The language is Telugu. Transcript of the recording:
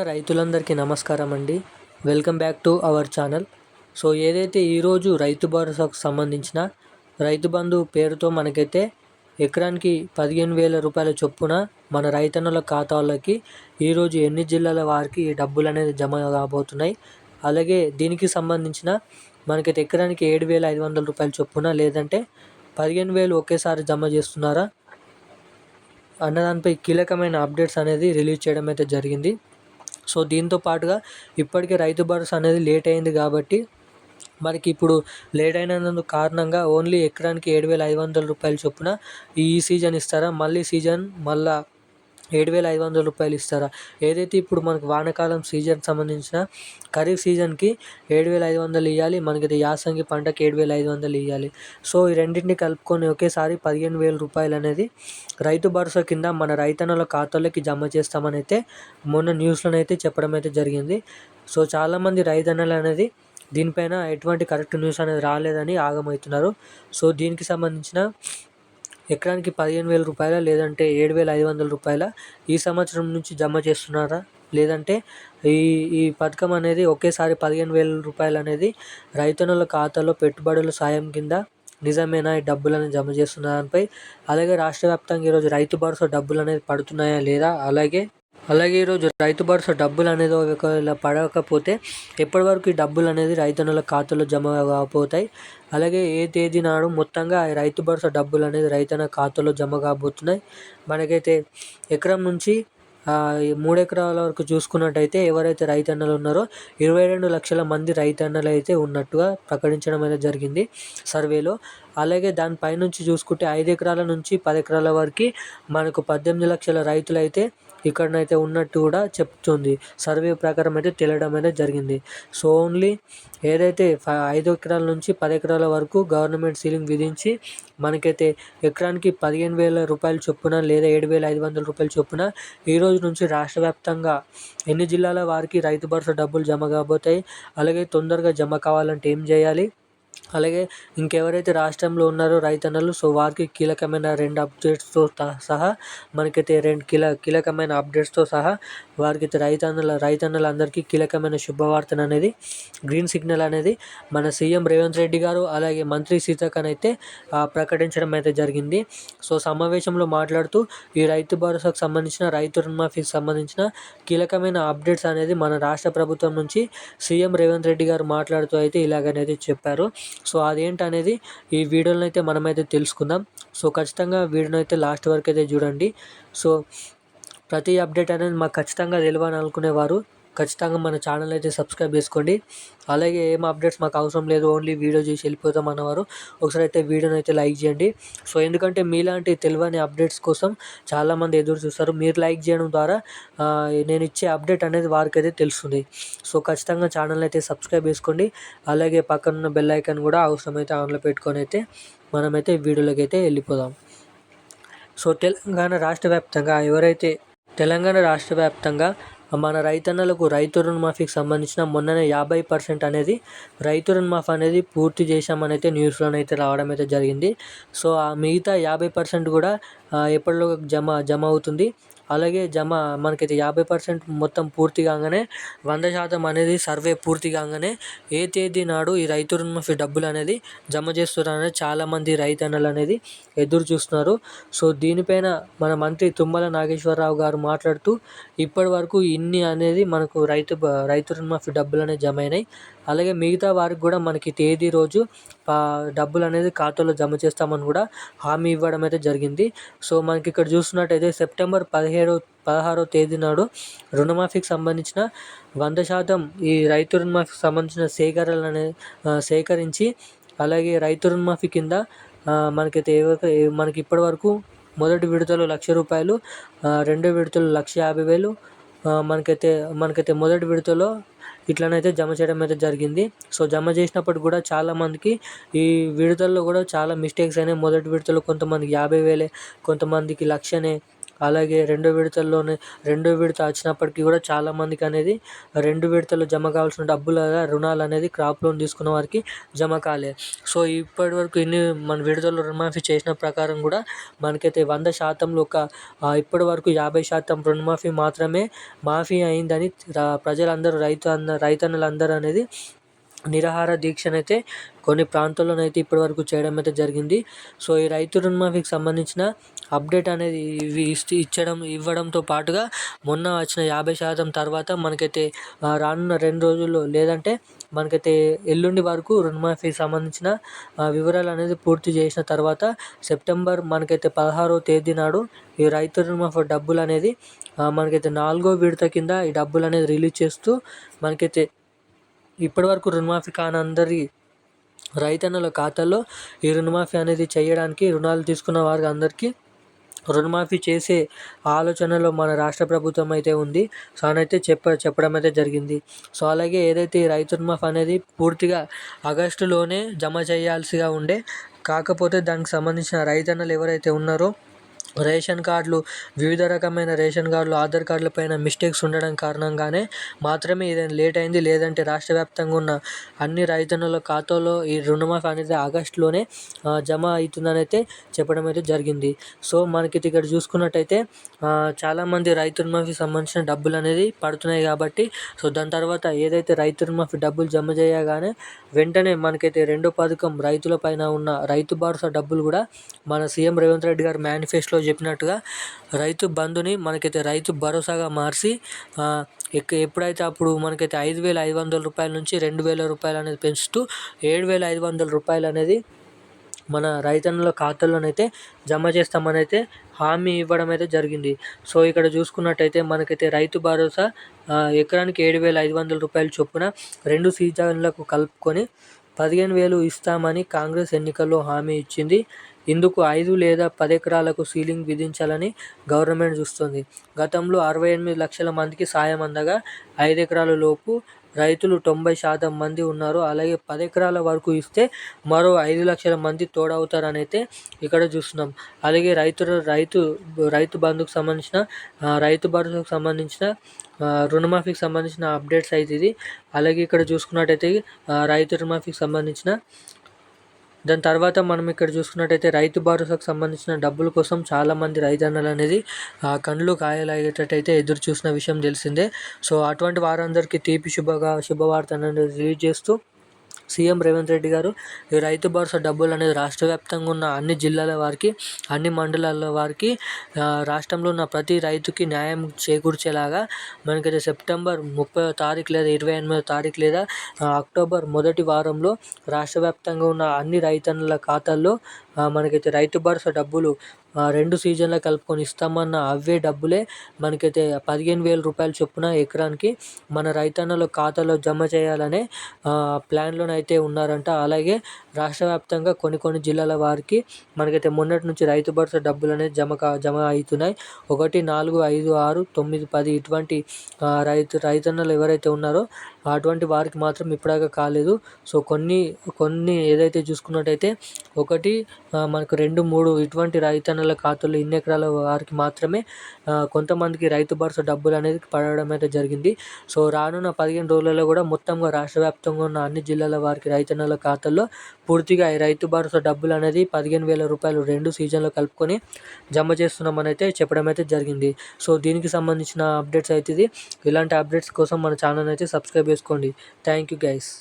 రైతులందరికీ నమస్కారం అండి. Welcome back to our channel. So ఏదైతే ఈరోజు రైతు భరోసాకు సంబంధించిన రైతు బంధు పేరుతో మనకైతే ఎకరానికి పదిహేను వేల రూపాయల చొప్పున మన రైతన్నుల ఖాతాలోకి ఈరోజు ఎన్ని జిల్లాల వారికి ఈ డబ్బులు అనేది జమ కాబోతున్నాయి. అలాగే దీనికి సంబంధించిన మనకైతే ఎకరానికి ఏడు వేల ఐదు వందల రూపాయల చొప్పున లేదంటే పదిహేను వేలు ఒకేసారి జమ చేస్తున్నారా? అన్నదానిపై కీలకమైన అప్డేట్స్ అనేది రిలీజ్ చేయడం అయితే జరిగింది. సో దీంతో పాటుగా ఇప్పటికే రైతు భరోసా అనేది లేట్ అయింది కాబట్టి మనకి ఇప్పుడు లేట్ అయినందుకు కారణంగా ఓన్లీ ఎకరానికి ఏడు వేల ఐదు వందల రూపాయల చొప్పున ఈ సీజన్ ఇస్తారా? మళ్ళీ సీజన్ మళ్ళా ఏడు వేల ఐదు వందల రూపాయలు ఇస్తారా? ఏదైతే ఇప్పుడు మనకు వానాకాలం సీజన్ సంబంధించిన ఖరీఫ్ సీజన్కి ఏడు వేల ఐదు వందలు ఇవ్వాలి మనకి యాసంగి పంటకి ఏడు వేల ఐదు వందలు ఇవ్వాలి సో ఈ రెండింటిని కలుపుకొని ఒకేసారి పదిహేను వేల రూపాయలు అనేది రైతు భరోసా కింద మన రైతన్నుల ఖాతాలోకి జమ చేస్తామని అయితే మొన్న న్యూస్లో అయితే చెప్పడం అయితే జరిగింది. సో చాలామంది రైతన్నలు అనేది దీనిపైన ఎటువంటి కరెక్ట్ న్యూస్ అనేది రాలేదని ఆగమవుతున్నారు. సో దీనికి సంబంధించిన ఎకరానికి పదిహేను వేల రూపాయల లేదంటే ఏడు వేల ఐదు వందల రూపాయల ఈ సంవత్సరం నుంచి జమ చేస్తున్నారా? లేదంటే ఈ ఈ పథకం అనేది ఒకేసారి పదిహేను వేల రూపాయలు అనేది రైతన్నుల ఖాతాలో పెట్టుబడుల సాయం కింద నిజమేనా? ఈ డబ్బులను జమ చేస్తున్న దానిపై అలాగే రాష్ట్ర వ్యాప్తంగా ఈరోజు రైతు భరోసా డబ్బులు అనేది పడుతున్నాయా లేదా? అలాగే అలాగే ఈరోజు రైతు భరోసా డబ్బులు అనేది ఒకవేళ పడకపోతే ఎప్పటి వరకు ఈ డబ్బులు అనేది రైతన్నుల ఖాతాలో జమ కాబోతాయి? అలాగే ఏ తేదీ నాడు మొత్తంగా రైతు భరోసా డబ్బులు అనేది రైతన్న ఖాతాలో జమ కాబోతున్నాయి? మనకైతే ఎకరం నుంచి మూడు ఎకరాల వరకు చూసుకున్నట్టయితే ఎవరైతే రైతన్నలు ఉన్నారో ఇరవై రెండు లక్షల మంది రైతన్నలు అయితే ఉన్నట్టుగా ప్రకటించడం అయితే జరిగింది. సర్వేలో అలాగే దాని పైనుంచి చూసుకుంటే ఐదు ఎకరాల నుంచి పది ఎకరాల వరకు మనకు పద్దెనిమిది లక్షల రైతులు అయితే ఇక్కడనైతే ఉన్నట్టు కూడా చెప్తుంది. సర్వే ప్రకారం అయితే తెలియడం అయితే జరిగింది. సో ఓన్లీ ఏదైతే ఐదు ఎకరాల నుంచి పది ఎకరాల వరకు గవర్నమెంట్ సీలింగ్ విధించి మనకైతే ఎకరానికి పదిహేను వేల రూపాయలు చొప్పున లేదా ఏడు వేల ఐదు వందల రూపాయలు చొప్పున ఈ రోజు నుంచి రాష్ట్ర వ్యాప్తంగా ఎన్ని జిల్లాల వారికి రైతు భరోసా డబ్బులు జమ కాబోతాయి? అలాగే తొందరగా జమ కావాలంటే ఏం చేయాలి? అలాగే ఇంకెవరైతే రాష్ట్రంలో ఉన్నారో రైతన్నలు సో వారికి కీలకమైన రెండు అప్డేట్స్తో సహా మనకైతే రెండు కీల కీలకమైన అప్డేట్స్తో సహా వారికి రైతన్నల రైతన్నలందరికీ కీలకమైన శుభవార్తను అనేది గ్రీన్ సిగ్నల్ అనేది మన సీఎం రేవంత్ రెడ్డి గారు అలాగే మంత్రి సీతాకన్ అయితే ప్రకటించడం అయితే జరిగింది. సో సమావేశంలో మాట్లాడుతూ ఈ రైతు భరోసాకు సంబంధించిన రైతు రుణమాఫీకి సంబంధించిన కీలకమైన అప్డేట్స్ అనేది మన రాష్ట్ర ప్రభుత్వం నుంచి సీఎం రేవంత్ రెడ్డి గారు మాట్లాడుతూ అయితే ఇలాగనేది చెప్పారు. సో అదేంటనేది ఈ వీడియోలో అయితే మనమైతే తెలుసుకుందాం. సో ఖచ్చితంగా వీడియోని అయితే లాస్ట్ వరకు అయితే చూడండి. సో ప్రతి అప్డేట్ అనేది మాకు ఖచ్చితంగా తెలియాలని అనుకునేవారు ఖచ్చితంగా మన ఛానల్ అయితే సబ్స్క్రైబ్ చేసుకోండి. అలాగే ఏం అప్డేట్స్ మాకు అవసరం లేదు ఓన్లీ వీడియో చేసి వెళ్ళిపోతాం అన్నవారు. ఒకసారి అయితే వీడియోని అయితే లైక్ చేయండి. సో ఎందుకంటే మీలాంటి తెలియని అప్డేట్స్ కోసం చాలామంది ఎదురు చూస్తారు. మీరు లైక్ చేయడం ద్వారా నేను ఇచ్చే అప్డేట్ అనేది వారికి అయితే తెలుస్తుంది. సో ఖచ్చితంగా ఛానల్ అయితే సబ్స్క్రైబ్ చేసుకోండి. అలాగే పక్కన బెల్ ఐకాన్ కూడా అవసరమైతే ఆన్లో పెట్టుకొని అయితే మనమైతే వీడియోలోకి అయితే వెళ్ళిపోదాం. సో తెలంగాణ రాష్ట్ర వ్యాప్తంగా ఎవరైతే తెలంగాణ రాష్ట్ర వ్యాప్తంగా మన రైతన్నలకు రైతు రుణమాఫీకి సంబంధించిన మొన్ననే యాభై పర్సెంట్ అనేది రైతు రుణమాఫీ అనేది పూర్తి చేశామని అయితే న్యూస్లోనైతే రావడం అయితే జరిగింది. సో ఆ మిగతా యాభై పర్సెంట్ కూడా ఎప్పటిలో జమ జమ అవుతుంది. అలాగే జమ మనకైతే యాభై పర్సెంట్ మొత్తం పూర్తి కాగానే వంద శాతం అనేది సర్వే పూర్తి కాగానే ఏ తేదీ నాడు ఈ రైతు రుణమాఫీ డబ్బులు అనేది జమ చేస్తున్నారని చాలామంది రైతన్నలు అనేది ఎదురు చూస్తున్నారు. సో దీనిపైన మన మంత్రి తుమ్మల నాగేశ్వరరావు గారు మాట్లాడుతూ ఇప్పటి వరకు ఇన్ని అనేది మనకు రైతు రైతు రుణమాఫీ డబ్బులు అనేది జమ అయినాయి. అలాగే మిగతా వారికి కూడా మనకి తేదీ రోజు డబ్బులు అనేది ఖాతాలో జమ చేస్తామని కూడా హామీ ఇవ్వడం అయితే జరిగింది. సో మనకి ఇక్కడ చూస్తున్నట్టయితే సెప్టెంబర్ పదిహేడో పదహారో తేదీ నాడు రుణమాఫీకి సంబంధించిన వంద శాతం ఈ రైతు రుణమాఫీకి సంబంధించిన సేకరణలు అనేది సేకరించి అలాగే రైతు రుణమాఫీ కింద మనకైతే మనకి ఇప్పటి వరకు మొదటి విడతలో లక్ష రూపాయలు రెండో విడతలో లక్ష యాభై వేలు మనకైతే మనకైతే మొదటి విడతలో ఇట్లనైతే జమ చేయడం అయితే జరిగింది. సో జమ చేసినప్పుడు కూడా చాలామందికి ఈ విడతల్లో కూడా చాలా మిస్టేక్స్ అయినాయి. మొదటి విడతలో కొంతమందికి యాభై వేలే కొంతమందికి లక్షనే అలాగే రెండో విడతల్లోనే రెండో విడత వచ్చినప్పటికీ కూడా చాలామందికి అనేది రెండు విడతలు జమ కావాల్సిన డబ్బుల రుణాలు అనేది క్రాప్ లోన్ తీసుకున్న వారికి జమ కాలే. సో ఇప్పటి వరకు ఇన్ని మన విడుదల రుణమాఫీ చేసిన ప్రకారం కూడా మనకైతే వంద శాతంలో ఒక ఇప్పటి వరకు యాభై శాతం రుణమాఫీ మాత్రమే మాఫీ అయిందని ప్రజలందరూ రైతు అంద రైతన్నులందరూ అనేది నిరాహార దీక్షనైతే కొన్ని ప్రాంతాల్లోనైతే ఇప్పటివరకు చేయడం అయితే జరిగింది. సో ఈ రైతు రుణమాఫీకి సంబంధించిన అప్డేట్ అనేది ఇవి ఇచ్చడం ఇవ్వడంతో పాటుగా మొన్న వచ్చిన యాభై శాతం తర్వాత మనకైతే రానున్న రెండు రోజుల్లో లేదంటే మనకైతే ఎల్లుండి వరకు రుణమాఫీకి సంబంధించిన వివరాలు అనేది పూర్తి చేసిన తర్వాత సెప్టెంబర్ మనకైతే పదహారో తేదీ నాడు ఈ రైతు రుణమాఫీ డబ్బులు అనేది మనకైతే నాలుగో విడత కింద ఈ డబ్బులు అనేది రిలీజ్ చేస్తూ మనకైతే ఇప్పటివరకు రుణమాఫీ కాని అందరి రైతన్నల ఖాతాల్లో ఈ రుణమాఫీ అనేది చేయడానికి రుణాలు తీసుకున్న వారికి అందరికీ రుణమాఫీ చేసే ఆలోచనలో మన రాష్ట్ర ప్రభుత్వం అయితే ఉంది. సో అయితే చెప్ప చెప్పడం అయితే జరిగింది. సో అలాగే ఏదైతే రైతు రుణమాఫీ అనేది పూర్తిగా ఆగస్టులోనే జమ చేయాల్సిగా ఉండే కాకపోతే దానికి సంబంధించిన రైతన్నలు ఎవరైతే ఉన్నారో రేషన్ కార్డులు వివిధ రకమైన రేషన్ కార్డులు ఆధార్ కార్డుల పైన మిస్టేక్స్ ఉండడం కారణంగానే మాత్రమే ఇది లేట్ అయింది. లేదంటే రాష్ట్ర వ్యాప్తంగా ఉన్న అన్ని రైతన్నుల ఖాతాలో ఈ రుణమాఫీ అనేది ఆగస్టులోనే జమ అవుతుందని అయితే చెప్పడం అయితే జరిగింది. సో మనకి ఇక్కడ చూసుకున్నట్టయితే చాలామంది రైతు రుణమాఫీ సంబంధించిన డబ్బులు అనేది పడుతున్నాయి కాబట్టి సో దాని తర్వాత ఏదైతే రైతు రుణమాఫీ డబ్బులు జమ చేయగానే వెంటనే మనకైతే రెండో పథకం రైతుల పైన ఉన్న రైతు భరోసా డబ్బులు కూడా మన సీఎం రేవంత్ రెడ్డి గారు మేనిఫెస్టోలో చెప్పినట్టుగా రైతు బంధుని మనకైతే రైతు భరోసాగా మార్చి ఎప్పుడైతే అప్పుడు మనకైతే ఐదు వేల ఐదు వందల రూపాయల నుంచి రెండు వేల రూపాయలు అనేది పెంచుతూ ఏడు వేల ఐదు వందల రూపాయలు అనేది మన రైతన్నుల ఖాతాల్లోనైతే జమ చేస్తామని అయితే హామీ ఇవ్వడం అయితే జరిగింది. సో ఇక్కడ చూసుకున్నట్టయితే మనకైతే రైతు భరోసా ఎకరానికి ఏడు వేల ఐదు వందల రూపాయలు చొప్పున రెండు సీజన్లకు కలుపుకొని పదిహేను వేలు ఇస్తామని కాంగ్రెస్ ఎన్నికల్లో హామీ ఇచ్చింది. ఇందుకు ఐదు లేదా పది ఎకరాలకు సీలింగ్ విధించాలని గవర్నమెంట్ చూస్తుంది. గతంలో అరవై ఎనిమిది లక్షల మందికి సాయం అందగా ఐదు ఎకరాల లోపు రైతులు తొంభై శాతం మంది ఉన్నారు. అలాగే పది ఎకరాల వరకు ఇస్తే మరో ఐదు లక్షల మంది తోడవుతారని అయితే ఇక్కడ చూస్తున్నాం. అలాగే రైతు రైతు రైతు బంధుకు సంబంధించిన రైతు భరోసాకు సంబంధించిన రుణమాఫీకి సంబంధించిన అప్డేట్స్ అయితే ఇది. అలాగే ఇక్కడ చూసుకున్నట్టయితే రైతు రుణమాఫీకి సంబంధించిన దాని తర్వాత మనం ఇక్కడ చూసుకున్నట్టయితే రైతు భరోసాకు సంబంధించిన డబ్బుల కోసం చాలామంది రైతన్నలు అనేది కళ్ళు కాయలయ్యేటట్టయితే ఎదురు చూసిన విషయం తెలిసిందే. సో అటువంటి వారందరికీ తీపి శుభగా శుభవార్త అనేది రిలీజ్ చేస్తూ సీఎం రేవంత్ రెడ్డి గారు ఈ రైతు భరోసా డబ్బులు అనేది రాష్ట్ర వ్యాప్తంగా ఉన్న అన్ని జిల్లాల వారికి అన్ని మండలాల వారికి రాష్ట్రంలో ఉన్న ప్రతి రైతుకి న్యాయం చేకూర్చేలాగా మనకైతే సెప్టెంబర్ ముప్పై తారీఖు లేదా ఇరవై ఎనిమిదో తారీఖు లేదా అక్టోబర్ మొదటి వారంలో రాష్ట్ర వ్యాప్తంగా ఉన్న అన్ని రైతన్నుల ఖాతాల్లో మనకైతే రైతు భరోసా డబ్బులు రెండు సీజన్ల కలుపుకొని ఇస్తామన్న అవే డబ్బులే మనకైతే పదిహేను వేల రూపాయలు చొప్పున ఎకరానికి మన రైతన్నల ఖాతాలో జమ చేయాలనే ప్లాన్లోనైతే ఉన్నారంట. అలాగే రాష్ట్ర వ్యాప్తంగా కొన్ని కొన్ని జిల్లాల వారికి మనకైతే మొన్నటి నుంచి రైతు భరోసా డబ్బులు అనేది జమ జమ అవుతున్నాయి. ఒకటి నాలుగు ఐదు ఆరు తొమ్మిది పది ఇటువంటి రైతు రైతన్నలు ఎవరైతే ఉన్నారో అటువంటి వారికి మాత్రం ఇప్పటిదాకా కాలేదు. సో కొన్ని కొన్ని ఏదైతే చూసుకున్నట్టయితే ఒకటి మనకు రెండు మూడు ఇటువంటి రైతన్నల ఖాతాలో ఇన్ని ఎకరాల వారికి మాత్రమే కొంతమందికి రైతు భరోసా డబ్బులు అనేది పడడం అయితే జరిగింది. సో రానున్న పదిహేను రోజులలో కూడా మొత్తంగా రాష్ట్ర వ్యాప్తంగా ఉన్న అన్ని జిల్లాల వారికి రైతన్నల ఖాతాల్లో పూర్తిగా ఈ రైతు భరోసా డబ్బులు అనేది పదిహేను వేల రూపాయలు రెండు సీజన్లో కలుపుకొని జమ చేస్తున్నామని అయితే చెప్పడం అయితే జరిగింది. సో దీనికి సంబంధించిన అప్డేట్స్ అయితే ఇది. ఇలాంటి అప్డేట్స్ కోసం మన ఛానల్ అయితే సబ్స్క్రైబ్ చేసుకోండి థ్యాంక్ యూ గైస్.